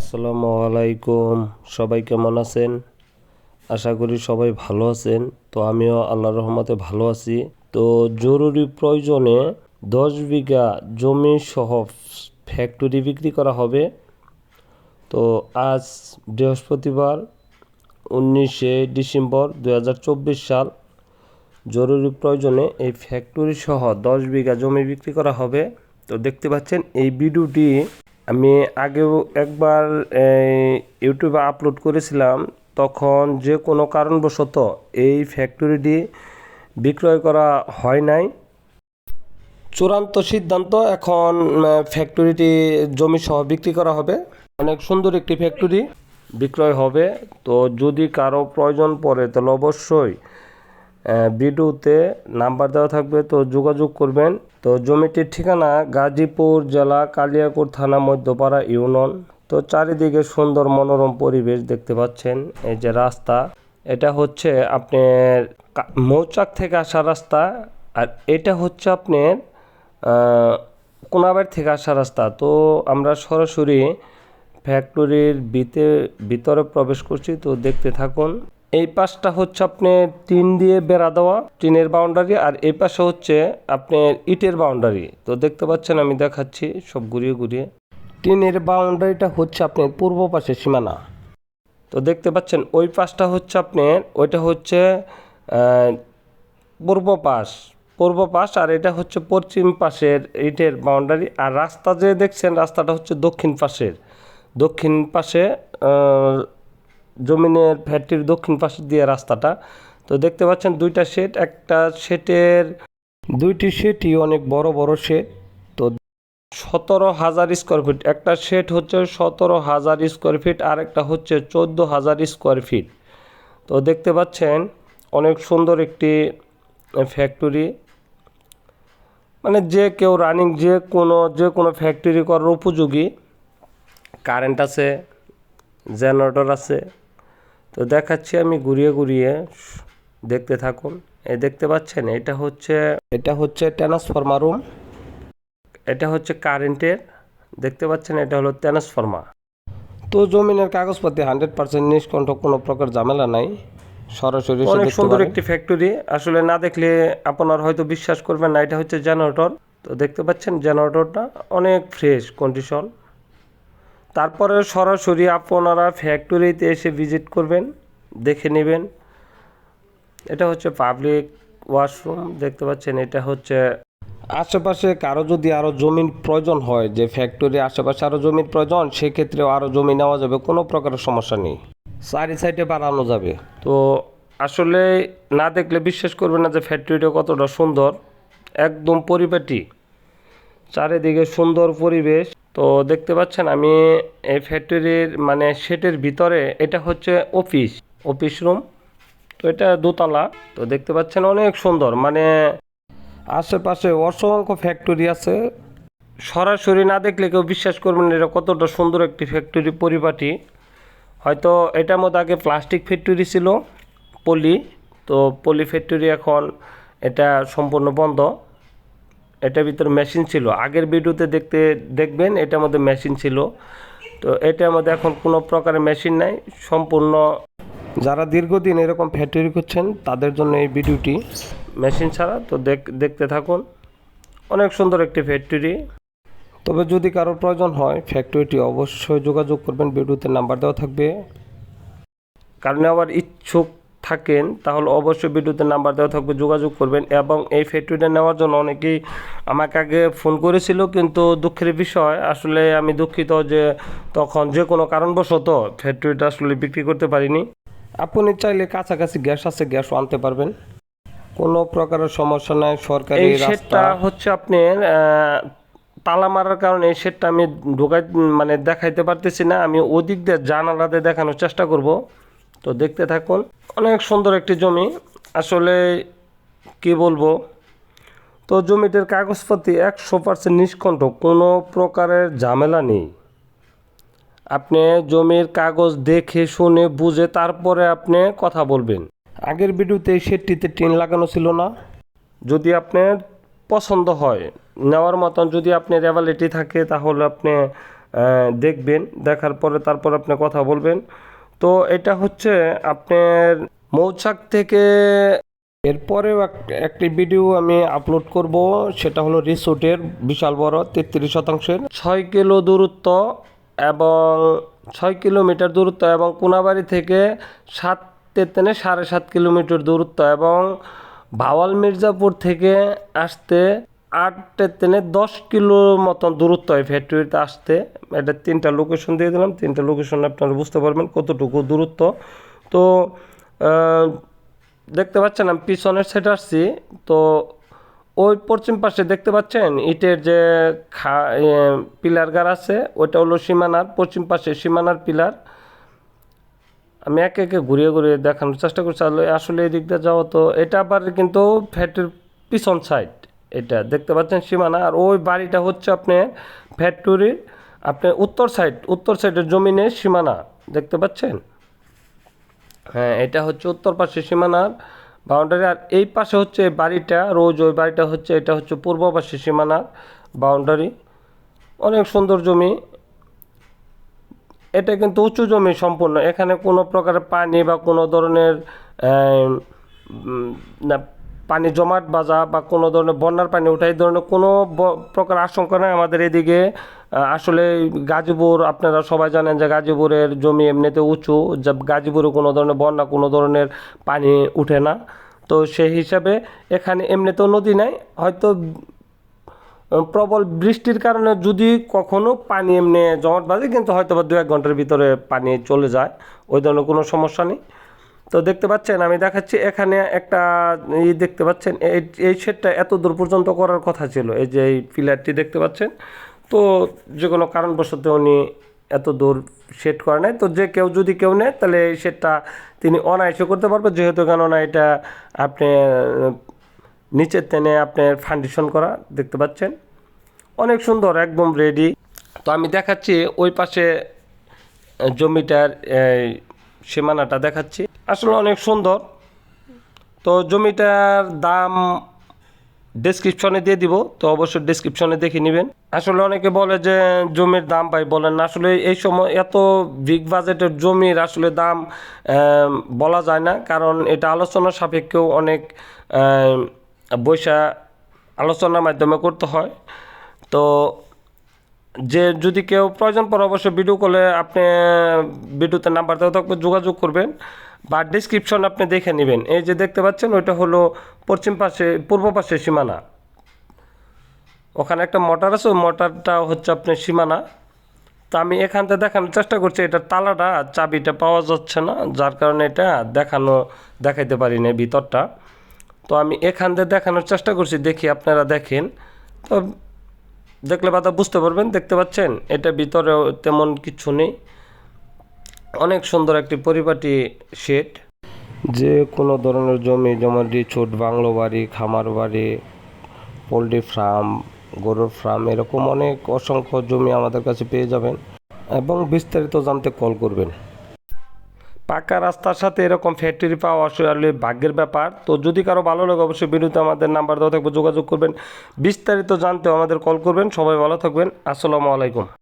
আসসালামু আলাইকুম। সবাই কেমন আছেন? আশা করি সবাই ভালো আছেন। তো আমিও আল্লাহর রহমতে ভালো আছি। তো জরুরি প্রয়োজনে দশ বিঘা জমি সহ ফ্যাক্টরি বিক্রি করা হবে। তো আজ বৃহস্পতিবার, উনিশে ডিসেম্বর দু হাজার চব্বিশ সাল জরুরি প্রয়োজনে এই ফ্যাক্টরি সহ দশ বিঘা জমি বিক্রি করা হবে। তো দেখতে পাচ্ছেন, এই ভিডিওটি আমি আগেও একবার ইউটিউবে আপলোড করেছিলাম, তখন যে কোনো কারণবশত এই ফ্যাক্টরিটি বিক্রয় করা হয় নাই। চূড়ান্ত সিদ্ধান্ত এখন ফ্যাক্টরিটি জমি সহ বিক্রি করা হবে। অনেক সুন্দর একটি ফ্যাক্টরি বিক্রয় হবে। তো যদি কারও প্রয়োজন পড়ে, তাহলে অবশ্যই ভিডিওতে নাম্বার দেওয়া থাকবে তো যোগাযোগ করবেন। তো জমিটির ঠিকানা গাজীপুর জেলা কালিয়াকুর থানা মধ্যপাড়া ইউনিয়ন। তো চারিদিকে সুন্দর মনোরম পরিবেশ দেখতে পাচ্ছেন এই যে রাস্তা। এটা হচ্ছে আপনার মৌচাক থেকে আসা রাস্তা আর এটা হচ্ছে আপনার আহ, কোনাবাড়ি থেকে আসা রাস্তা। তো আমরা সরাসরি ফ্যাক্টরির ভিতে ভিতরে প্রবেশ করছি তো দেখতে থাকুন। এই পাশটা হচ্ছে আপনার টিন দিয়ে বেড়া দেওয়া, টিনের বাউন্ডারি আর এই পাশে হচ্ছে আপনার ইটের বাউন্ডারি তো দেখতে পাচ্ছেন, আমি দেখাচ্ছি সব ঘুরিয়ে ঘুরিয়ে। টিনের বাউন্ডারিটা হচ্ছে আপনার পূর্ব পাশের সীমানা। তো দেখতে পাচ্ছেন, ওই পাশটা হচ্ছে আপনার ওইটা হচ্ছে পূর্ব পাশ। পূর্ব পাশ আর এটা হচ্ছে পশ্চিম পাশের ইটের বাউন্ডারি আর রাস্তা যে দেখছেন, রাস্তাটা হচ্ছে দক্ষিণ পাশের। দক্ষিণ পাশে জমিনের ফ্যাক্টরির দক্ষিণ পাশে দিয়ে রাস্তাটা। তো দেখতে পাচ্ছেন দুইটা শেড, একটা শেটের দুইটি শেটই অনেক বড় বড় শেড। তো সতেরো হাজার স্কোয়ার ফিট একটা শেড হচ্ছে সতেরো হাজার স্কোয়ার ফিট আর একটা হচ্ছে চোদ্দ হাজার স্কোয়ার ফিট তো দেখতে পাচ্ছেন অনেক সুন্দর একটি ফ্যাক্টরি মানে যে কেউ রানিং যে কোনো যে কোনো ফ্যাক্টরি করার উপযোগী। কারেন্ট আছে জেনারেটর আছে। তো দেখাচ্ছি আমি ঘুরিয়ে ঘুরিয়ে দেখতে থাকুন। এই দেখতে পাচ্ছেন এটা হচ্ছে এটা হচ্ছে ট্রান্সফরমার রুম। এটা হচ্ছে কারেন্টের দেখতে পাচ্ছেন এটা হলো ট্রান্সফরমার। তো জমিনের কাগজপত্রে হান্ড্রেড পার্সেন্ট নিষ্কণ্ঠ কোনো প্রকার ঝামেলা নাই। সরাসরি অনেক সুন্দর একটি ফ্যাক্টরি আসলে না দেখলে আপনার হয়তো বিশ্বাস করবেন না এটা হচ্ছে জেনারেটর তো দেখতে পাচ্ছেন জেনারেটরটা অনেক ফ্রেশ কন্ডিশন তারপরে সরাসরি আপনারা ফ্যাক্টরিতে এসে ভিজিট করবেন, দেখে নেবেন। এটা হচ্ছে পাবলিক ওয়াশরুম দেখতে পাচ্ছেন, এটা হচ্ছে আশেপাশে কারও যদি আরও জমির প্রয়োজন হয়, যে ফ্যাক্টরি আশেপাশে আরও জমির প্রয়োজন, সেক্ষেত্রেও আরও জমি নেওয়া যাবে, কোনো প্রকার সমস্যা নেই। চারি সাইডে বাড়ানো যাবে। তো আসলে না দেখলে বিশ্বাস করবে না যে ফ্যাক্টরিটা কতটা সুন্দর। একদম পরিপাটি। চারিদিকে সুন্দর পরিবেশ। তো দেখতে পাচ্ছেন, আমি এই ফ্যাক্টরির মানে শেটের ভিতরে এটা হচ্ছে অফিস অফিস রুম। তো এটা দোতলা, তো দেখতে পাচ্ছেন অনেক সুন্দর। মানে আশেপাশে অসংখ্য ফ্যাক্টরি আছে। সরাসরি না দেখলে কেউ বিশ্বাস করবেন এটা কতটা সুন্দর একটি ফ্যাক্টরি পরিপাটি। হয়তো এটার মধ্যে আগে প্লাস্টিক ফ্যাক্টরি ছিল, পলি। তো পলি ফ্যাক্টরি এখন এটা সম্পূর্ণ বন্ধ। এটার ভিতরে মেশিন ছিল। আগের ভিডিওতে দেখতে, দেখবেন এটার মধ্যে মেশিন ছিল। তো এটার মধ্যে এখন কোনো প্রকারের মেশিন নাই, সম্পূর্ণ যারা দীর্ঘদিন এরকম ফ্যাক্টরি করছেন তাদের জন্য এই ভিডিওটি মেশিন ছাড়া। তো দেখ- দেখতে থাকুন, অনেক সুন্দর একটি ফ্যাক্টরি তবে যদি কারোর প্রয়োজন হয় ফ্যাক্টরিটি অবশ্যই যোগাযোগ করবেন, ভিডিওতে নাম্বার দেওয়া থাকবে। কারণ আবার ইচ্ছুক থাকেন তাহলে অবশ্যই ভিডিওতে নাম্বার দেওয়া থাকবে যোগাযোগ করবেন এবং এই ফ্যাক্টরিটা নেওয়ার জন্য অনেকেই আমাকে আগে ফোন করেছিল কিন্তু দুঃখের বিষয় আসলে আমি দুঃখিত যে তখন যে কোনো কারণবশত ফ্যাক্টরিটা আসলে বিক্রি করতে পারিনি। আপনি চাইলে কাছাকাছি গ্যাস আছে গ্যাসও আনতে পারবেন। কোনো প্রকারের সমস্যা নাই সরকারি রাস্তা। হচ্ছে আপনার তালা মারার কারণে এই শেডটা আমি ঢোকাই মানে দেখাইতে পারতেছি না আমি ওদিক দিয়ে জানালাতে দেখানোর চেষ্টা করব। তো দেখতে থাকুন। অনেক সুন্দর একটি জমি। আসলে কি বলব? তো জমিটির কাগজপাতি একশো পার্সেন্ট নিষ্কণ্ঠ, কোনো প্রকারের ঝামেলা নেই। আপনি জমির কাগজ দেখে, শুনে, বুঝে, তারপরে আপনি কথা বলবেন। আগের ভিডিওতে সেটটিতে টিন লাগানো ছিল না। যদি আপনার পছন্দ হয়, নেওয়ার মতন যদি আপনার অ্যাভালিটি থাকে, তাহলে আপনি দেখবেন, দেখার পরে তারপর আপনি কথা বলবেন। তো এটা হচ্ছে আপনার মৌচাক থেকে এরপরেও এক- একটি ভিডিও আমি আপলোড করব। সেটা হলো রিসোর্টের বিশাল বড়, তেত্রিশ শতাংশের। ছয় কিলো দূরত্ব এবং ছয় কিলোমিটার দূরত্ব এবং কোনাবাড়ি থেকে সাত তেতেনে সাড়ে সাত কিলোমিটার দূরত্ব এবং ভাওয়াল মির্জাপুর থেকে আসতে আট তেতেনে দশ কিলো মতন দূরত্ব হয় ফ্যাক্টরিতে আসতে। এটা তিনটা লোকেশন দিয়ে দিলাম। তিনটা লোকেশন আপনারা বুঝতে পারবেন কতটুকু দূরত্ব। তো দেখতে পাচ্ছেন আমি পিছনের সেট আসছি। তো, ওই পশ্চিম পাশে দেখতে পাচ্ছেন ইটের যে খা পিলার গার আছে, ওইটা হলো সীমানার। পশ্চিম পাশে সীমানার পিলার। আমি একে একে ঘুরিয়ে ঘুরিয়ে দেখানোর চেষ্টা করছি। আসলে এই দিক দিয়ে যাওয়া তো, এটা আবার কিন্তু ফ্যাক্টরির পিছন সাইড এটা দেখতে পাচ্ছেন সীমানা। আর ওই বাড়িটা হচ্ছে আপনি ফ্যাক্টরির আপনি উত্তর সাইড, উত্তর সাইডের জমিনের সীমানা। দেখতে পাচ্ছেন? হ্যাঁ এটা হচ্ছে উত্তর পাশে সীমানার বাউন্ডারি আর এই পাশে হচ্ছে এই বাড়িটা, রোজ ওই বাড়িটা হচ্ছে, এটা হচ্ছে পূর্ব পাশে সীমানার বাউন্ডারি অনেক সুন্দর জমি। এটা কিন্তু উঁচু জমি সম্পূর্ণ। এখানে কোনো প্রকারের পানি বা কোনো ধরনের না পানি জমাট বাজা বা কোনো ধরনের বন্যার পানি ওঠা, এই ধরনের কোনো প্রকার আশঙ্কা নেই আমাদের এদিকে। আসলে গাজীপুর, আপনারা সবাই জানেন যে গাজীপুরের জমি এমনিতে উঁচু, যা গাজীপুরে কোনো ধরনের বন্যা, কোনো ধরনের পানি উঠে না। তো সেই হিসাবে এখানে এমনিতেও নদী নাই। হয়তো প্রবল বৃষ্টির কারণে যদি কখনো পানি এমনি জমাট বাঁধে কিন্তু হয়তো বা দু এক ঘণ্টার ভিতরে পানি চলে যায়। ওই ধরনের কোনো সমস্যা নেই। তো দেখতে পাচ্ছেন, আমি দেখাচ্ছি, এখানে একটা ই দেখতে পাচ্ছেন, এই এই শেডটা এত দূর পর্যন্ত করার কথা ছিল, এই যে এই পিলারটি দেখতে পাচ্ছেন। তো যে কোনো কারণবশত উনি এত দূর শেড করে নাই। তো যে কেউ যদি কেউ নেয়, তাহলে এই শেডটা তিনি অনায়াসে করতে পারবে। যেহেতু কেননা এটা আপনি নিচের টেনে আপনার ফাউন্ডেশন করা, দেখতে পাচ্ছেন। অনেক সুন্দর, একদম রেডি তো আমি দেখাচ্ছি, ওই পাশে জমিটার সীমানাটা দেখাচ্ছি। আসলে অনেক সুন্দর। তো জমিটার দাম ডেসক্রিপশনে দিয়ে দিব, তো অবশ্যই ডেসক্রিপশনে দেখে নেবেন। আসলে অনেকে বলে যে জমির দাম পাই বলেন আসলে এই সময় এত বিগ বাজেটের জমির আসলে দাম বলা যায় না। কারণ এটা আলোচনা সাপেক্ষেও অনেক বৈশা আলোচনার মাধ্যমে করতে হয়। তো যে যদি কেউ প্রয়োজন পড়ে অবশ্যই ভিডিও কলে আপনি ভিডিওতে নাম্বার দেওয়া থাকবে, যোগাযোগ করবেন বা ডিসক্রিপশন আপনি দেখে নেবেন। এই যে দেখতে পাচ্ছেন, ওইটা হলো পশ্চিম পাশে, পূর্ব পাশে সীমানা। ওখানে একটা মোটর আছে, ওই মোটরটা হচ্ছে আপনার সীমানা। তো আমি এখান থেকে দেখানোর চেষ্টা করছি এটার তালাটা, চাবিটা পাওয়া যাচ্ছে না, যার কারণে এটা দেখানো, দেখাইতে পারি না ভিতরটা। তো আমি এখান থেকে দেখানোর চেষ্টা করছি, দেখি আপনারা দেখেন। তো দেখলে বাদা বুঝতে পারবেন, দেখতে পাচ্ছেন? এটা ভিতরেও তেমন কিছু নেই। অনেক সুন্দর একটি পরিপাটি শেড। যে কোনো ধরনের জমি, যেমন রিছোট বাংলো বাড়ি, খামার বাড়ি, পোলট্রি ফার্ম, গরুর ফার্ম, এরকম অনেক অসংখ্য জমি আমাদের কাছে পেয়ে যাবেন। এবং বিস্তারিত জানতে কল করবেন। পাকা রাস্তার সাথে এরকম ফ্যাক্টরি পাওয়া আসলে ভাগ্যের ব্যাপার। তো যদি কারও ভালো লাগে, অবশ্যই বিরুদ্ধে আমাদের নাম্বার দেওয়া থাকবে, যোগাযোগ করবেন। বিস্তারিত জানতেও আমাদের কল করবেন। সবাই ভালো থাকবেন। আসসালামু আলাইকুম।